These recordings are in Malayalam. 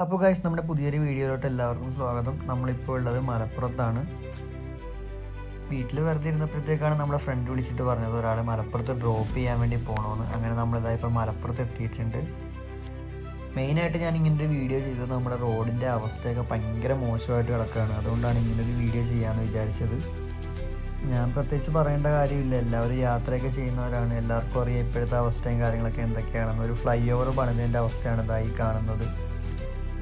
അപ്പോൾ ഗൈസ് നമ്മുടെ പുതിയൊരു വീഡിയോയിലോട്ട് എല്ലാവർക്കും സ്വാഗതം. നമ്മളിപ്പോൾ ഉള്ളത് മലപ്പുറത്താണ്. വീട്ടിൽ വെറുതെ ഇരുന്നപ്പോഴത്തേക്കാണ് നമ്മുടെ ഫ്രണ്ട് വിളിച്ചിട്ട് പറഞ്ഞത് ഒരാൾ മലപ്പുറത്ത് ഡ്രോപ്പ് ചെയ്യാൻ വേണ്ടി പോകണമെന്ന് അങ്ങനെ നമ്മളിതായി ഇപ്പോൾ മലപ്പുറത്ത് എത്തിയിട്ടുണ്ട്. മെയിനായിട്ട് ഞാൻ ഇങ്ങനെ ഒരു വീഡിയോ ചെയ്തത് നമ്മുടെ റോഡിന്റെ അവസ്ഥയൊക്കെ ഭയങ്കര മോശമായിട്ട് കിടക്കുകയാണ് അതുകൊണ്ടാണ് ഇങ്ങനൊരു വീഡിയോ ചെയ്യാമെന്ന് വിചാരിച്ചത്. ഞാൻ പ്രത്യേകിച്ച് പറയേണ്ട കാര്യമില്ല. എല്ലാവരും യാത്രയൊക്കെ ചെയ്യുന്നവരാണ്. എല്ലാവർക്കും അറിയാം ഇപ്പോഴത്തെ അവസ്ഥയും കാര്യങ്ങളൊക്കെ എന്തൊക്കെയാണെന്ന്. ഒരു ഫ്ലൈ ഓവർ പണിതിന്റെ അവസ്ഥയാണ് ഇതായി കാണുന്നത്.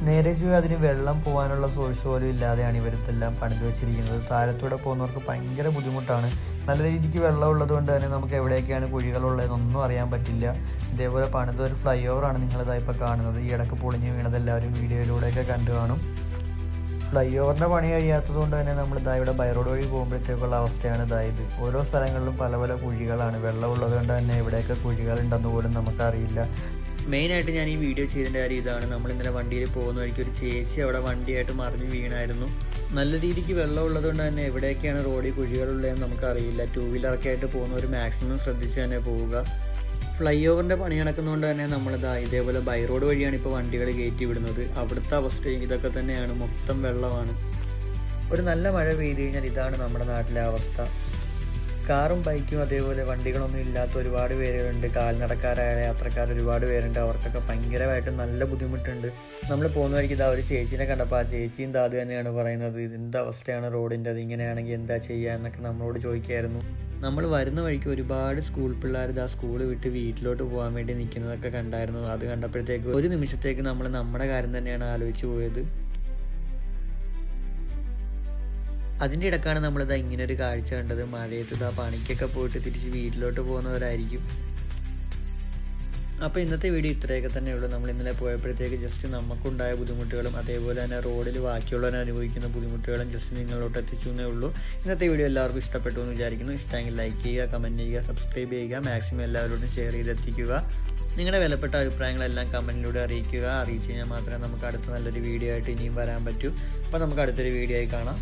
നേരെ ചോ അതിന് വെള്ളം പോകാനുള്ള സോഴ്സ് പോലും ഇല്ലാതെയാണ് ഇവരിതെല്ലാം പണിത് വെച്ചിരിക്കുന്നത്. താരത്തൂടെ പോകുന്നവർക്ക് ഭയങ്കര ബുദ്ധിമുട്ടാണ്. നല്ല രീതിക്ക് വെള്ളം ഉള്ളതുകൊണ്ട് തന്നെ നമുക്ക് എവിടെയൊക്കെയാണ് കുഴികളുള്ളതെന്നൊന്നും അറിയാൻ പറ്റില്ല. ഇതേപോലെ പണിത ഒരു ഫ്ലൈ ഓവറാണ് നിങ്ങളിതാ ഇപ്പോൾ കാണുന്നത്. ഈ ഇടയ്ക്ക് പൊളിഞ്ഞ് വീണത് എല്ലാവരും വീഡിയോയിലൂടെയൊക്കെ കണ്ടു കാണും. ഫ്ലൈ ഓവറിന്റെ പണി കഴിയാത്തതുകൊണ്ട് തന്നെ നമ്മൾ ഇതാ ഇവിടെ ബൈ റോഡ് വഴി പോകുമ്പോഴത്തേക്കുള്ള അവസ്ഥയാണ് ഇതായത് ഓരോ സ്ഥലങ്ങളിലും പല പല കുഴികളാണ്. വെള്ളം ഉള്ളതുകൊണ്ട് തന്നെ എവിടെയൊക്കെ കുഴികളുണ്ടെന്ന് പോലും നമുക്കറിയില്ല. മെയിനായിട്ട് ഞാൻ ഈ വീഡിയോ ചെയ്തതിന്റെ കാര്യം ഇതാണ്. നമ്മൾ ഇന്നലെ വണ്ടിയിൽ പോകുന്ന വഴിക്ക് ഒരു ചേച്ചി അവിടെ വണ്ടിയായിട്ട് മറിഞ്ഞ് വീണായിരുന്നു. നല്ല രീതിക്ക് വെള്ളം ഉള്ളത് കൊണ്ട് തന്നെ എവിടെയൊക്കെയാണ് റോഡിൽ കുഴികളുള്ളതെന്ന് നമുക്കറിയില്ല. ടൂ വീലറൊക്കെ ആയിട്ട് പോകുന്നവർ മാക്സിമം ശ്രദ്ധിച്ച് തന്നെ പോവുക. ഫ്ലൈ ഓവറിന്റെ പണി നടക്കുന്നതുകൊണ്ട് തന്നെ നമ്മളിതാ ഇതേപോലെ ബൈ റോഡ് വഴിയാണ് ഇപ്പോൾ വണ്ടികൾ കയറ്റി വിടുന്നത്. അവിടുത്തെ അവസ്ഥയും ഇതൊക്കെ തന്നെയാണ്. മൊത്തം വെള്ളമാണ്. ഒരു നല്ല മഴ പെയ്ത് കഴിഞ്ഞാൽ ഇതാണ് നമ്മുടെ നാട്ടിലെ അവസ്ഥ. കാറും ബൈക്കും അതേപോലെ വണ്ടികളൊന്നും ഇല്ലാത്ത ഒരുപാട് പേരുകളുണ്ട് കാൽനടക്കാരായ യാത്രക്കാർ ഒരുപാട് പേരുണ്ട്. അവർക്കൊക്കെ ഭയങ്കരമായിട്ട് നല്ല ബുദ്ധിമുട്ടുണ്ട്. നമ്മൾ പോകുന്ന വഴിക്ക് ഇതാ ഒരു ചേച്ചീനെ കണ്ടപ്പോൾ ആ ചേച്ചിയും ദാത് തന്നെയാണ് പറയുന്നത്. ഇതിന്റെ അവസ്ഥയാണ് റോഡിന്റെ? അത് ഇങ്ങനെയാണെങ്കിൽ എന്താ ചെയ്യുക എന്നൊക്കെ നമ്മളോട് ചോദിക്കായിരുന്നു നമ്മൾ വരുന്ന വഴിക്ക് ഒരുപാട് സ്കൂൾ പിള്ളേർ ഇതാ സ്കൂൾ വിട്ട് വീട്ടിലോട്ട് പോകാൻ വേണ്ടി നിൽക്കുന്നതൊക്കെ കണ്ടായിരുന്നു. അത് കണ്ടപ്പോഴത്തേക്ക് ഒരു നിമിഷത്തേക്ക് നമ്മൾ നമ്മുടെ കാര്യം തന്നെയാണ് ആലോചിച്ച് പോയത്. അതിന്റെ ഇടക്കാണ് നമ്മളിതാ ഇങ്ങനെ ഒരു കാഴ്ച കണ്ടത്. മഴയത്ത് ഇതാ പണിക്കൊക്കെ പോയിട്ട് തിരിച്ച് വീട്ടിലോട്ട് പോകുന്നവരായിരിക്കും. അപ്പോൾ ഇന്നത്തെ വീഡിയോ ഇത്രയൊക്കെ തന്നെ ഉള്ളൂ. നമ്മൾ ഇന്നലെ പോയപ്പോഴത്തേക്ക് ജസ്റ്റ് നമുക്കുണ്ടായ ബുദ്ധിമുട്ടുകളും അതേപോലെ തന്നെ റോഡിൽ ബാക്കിയുള്ളവർ അനുഭവിക്കുന്ന ബുദ്ധിമുട്ടുകളും ജസ്റ്റ് നിങ്ങളോട്ട് എത്തിച്ചു എന്നേ ഉള്ളൂ. ഇന്നത്തെ വീഡിയോ എല്ലാവർക്കും ഇഷ്ടപ്പെട്ടു എന്ന് വിചാരിക്കുന്നു. ഇഷ്ടമെങ്കിൽ ലൈക്ക് ചെയ്യുക കമന്റ് ചെയ്യുക സബ്സ്ക്രൈബ് ചെയ്യുക മാക്സിമം എല്ലാവരോടും ഷെയർ ചെയ്തെത്തിക്കുക. നിങ്ങളുടെ വിലപ്പെട്ട അഭിപ്രായങ്ങളെല്ലാം കമന്റിലൂടെ അറിയിക്കുക. അറിയിച്ചു കഴിഞ്ഞാൽ മാത്രമേ നമുക്ക് അടുത്ത നല്ലൊരു വീഡിയോ ആയിട്ട് ഇനിയും വരാൻ പറ്റൂ. അപ്പോൾ നമുക്ക് അടുത്തൊരു വീഡിയോ ആയി കാണാം.